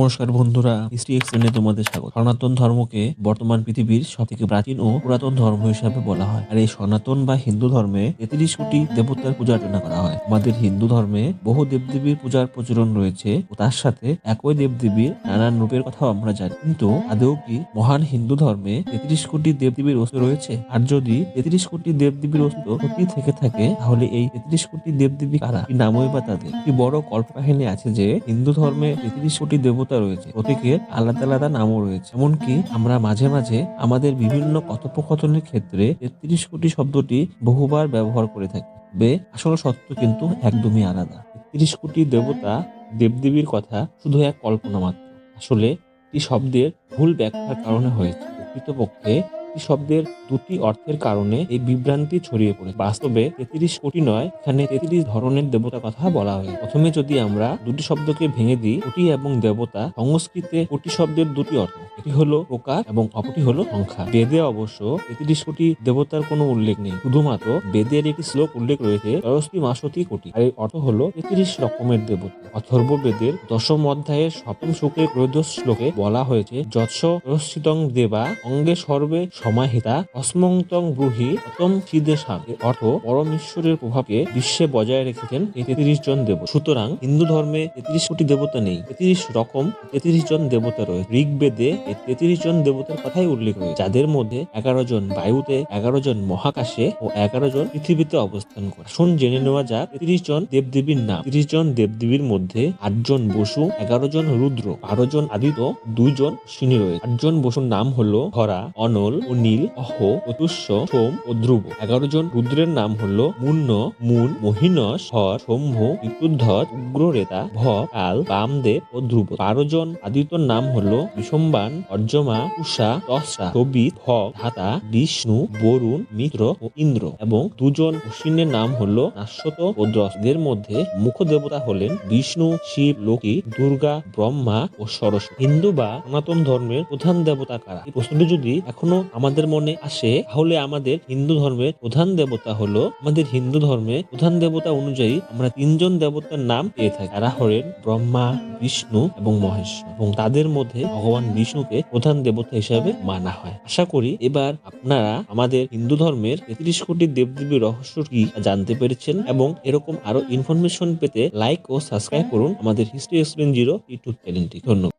নমস্কার বন্ধুরা হিস্ট্রি এক্সপ্লেনে তোমাদের স্বাগত। সনাতন ধর্মকে বর্তমান পৃথিবীর সব থেকে প্রাচীন ও পুরাতন ধর্ম হিসাবে বলা হয়। আর এই সনাতন বা হিন্দু ধর্মে তেত্রিশ কোটি দেবতার পূজা অর্চনা করা হয়। আমাদের হিন্দু ধর্মে বহু দেবদেবীর পূজার প্রচলন রয়েছে ও তার সাথে একই দেবদেবীর নানান রূপের কথাও আমরা জানি। কিন্তু আদৌ কি মহান হিন্দু ধর্মে তেত্রিশ কোটি দেবদেবীর অস্তিত্ব রয়েছে? আর যদি তেত্রিশ কোটি দেবদেবীর অস্তিত্ব সত্যি থেকে থাকে, তাহলে এই তেত্রিশ কোটি দেবদেবী কারা? কি নামই বা তাদের? একটি বড় কল্পকাহিনী আছে যে হিন্দু ধর্মে তেত্রিশ কোটি দেবতা রয়েছে। প্রতীকের আলাদা আলাদা নামও রয়েছে। এমনকি আমরা মাঝে মাঝে আমাদের বিভিন্ন কথোপকথনের ক্ষেত্রে তেত্রিশ কোটি শব্দটি বহুবার ব্যবহার করে থাকি। বে, আসল সত্য কিন্তু একদমই আলাদা। তেত্রিশ কোটি দেবতা দেবদেবীর কথা শুধু এক কল্পনা মাত্র। আসলে এই শব্দের ভুল ব্যাখ্যার কারণে হয়েছে। প্রকৃতপক্ষে এই শব্দের দুটি অর্থের কারণে এই বিভ্রান্তি ছড়িয়ে পড়ে বাস্তবে তেত্রিশ কোটি নয়, এখানে তেত্রিশ ধরনের দেবতার কথা বলা হয় প্রথমে যদি আমরা দুটি শব্দকে ভেঙে দিই, কোটি এবং দেবতা, সংস্কৃতে কোটি শব্দের দুটি অর্থ, একটি হলো প্রকার এবং অপরটি হলো সংখ্যা। বেদে অবশ্য তেত্রিশ কোটি দেবতার কোনো উল্লেখ নেই। শুধুমাত্র বেদের একটি শ্লোক উল্লেখ রয়েছে সরস্বতী মাসতি কোটি। আর এর অর্থ হলো তেত্রিশ রকমের দেবতা। অথর্ব বেদের দশম অধ্যায়ের সপ্তম শুক্রের ত্রয়োদশ শ্লোকে বলা হয়েছে, যৎস রশ্চিতং দেবা, অঙ্গে সর্বে সমাহিতা অস্মন্তং ব্রুহি অতম সিদেশাম এর অর্থ পরম ঈশ্বরের প্রভাবকে বিশ্বে বজায় রেখেছেন তেত্রিশ জন দেব সুতরাং হিন্দু ধর্মে তেত্রিশ কোটি দেবতা নেই, তেত্রিশ রকম, তেত্রিশ জন দেবতা রয়েছে। ঋগ্বেদে এই তেত্রিশ জন দেবতার কথাই উল্লেখ রয়েছে, যাদের মধ্যে এগারো জন বায়ুতে, এগারো জন মহাকাশে ও এগারো জন পৃথিবীতে অবস্থান করে। শুন জেনে নেওয়া যাক তেত্রিশ জন দেবদেবীর নাম। তিরিশ জন দেবদেবীর মধ্যে আটজন বসু, এগারো জন রুদ্র, বারো জন আদিত্য দুইজন সিনি রয়েছে। আটজন বসুর নাম হলো ধরা, অনল নীল, অহ, চতুষ্য, সোম ও ধ্রুব। এগারো জন রুদ্রের নাম হলো মুন্ন, মুন, মহিনস, হর, শম্ভ বিপুদ্ধর উগ্ররেতা, ভ, কাল, বামদেব ও ধ্রুব। বারো জন আদিত্যর নাম হলো বিষম্বান অর্জমা উষা তসা সবিত হ ধাতা, বিষ্ণু, বরুণ, মিত্র ও ইন্দ্র। এবং দুজন অশ্বিনের নাম হলো নাশ্বত ও দ্রস। এদের মধ্যে মুখ্য দেবতা হলেন বিষ্ণু, শিব লোকি দুর্গা, ব্রহ্মা ও সরস্বতী। হিন্দু বা সনাতন ধর্মের প্রধান দেবতা কারা? এই প্রশ্নটি যদি এখনও আমাদের মনে আসে, তাহলে আমাদের হিন্দু ধর্মের প্রধান দেবতা হলো, আমাদের হিন্দু ধর্মে প্রধান দেবতা অনুযায়ী আমরা তিনজন দেবতার নাম পেয়ে থাকি। তারা হলেন ব্রহ্মা, বিষ্ণু এবং মহেশ্বর এবং তাদের মধ্যে ভগবান বিষ্ণুকে প্রধান দেবতা হিসাবে মানা হয়। আশা করি এবার আপনারা আমাদের হিন্দু ধর্মের তেত্রিশ কোটি দেবদেবীর রহস্য কি জানতে পেরেছেন এবং এরকম আরও ইনফরমেশন পেতে লাইক ও সাবস্ক্রাইব করুন আমাদের হিস্ট্রি এক্সপ্লেন জিরো ইউটিউব চ্যানেলটি ধন্যবাদ।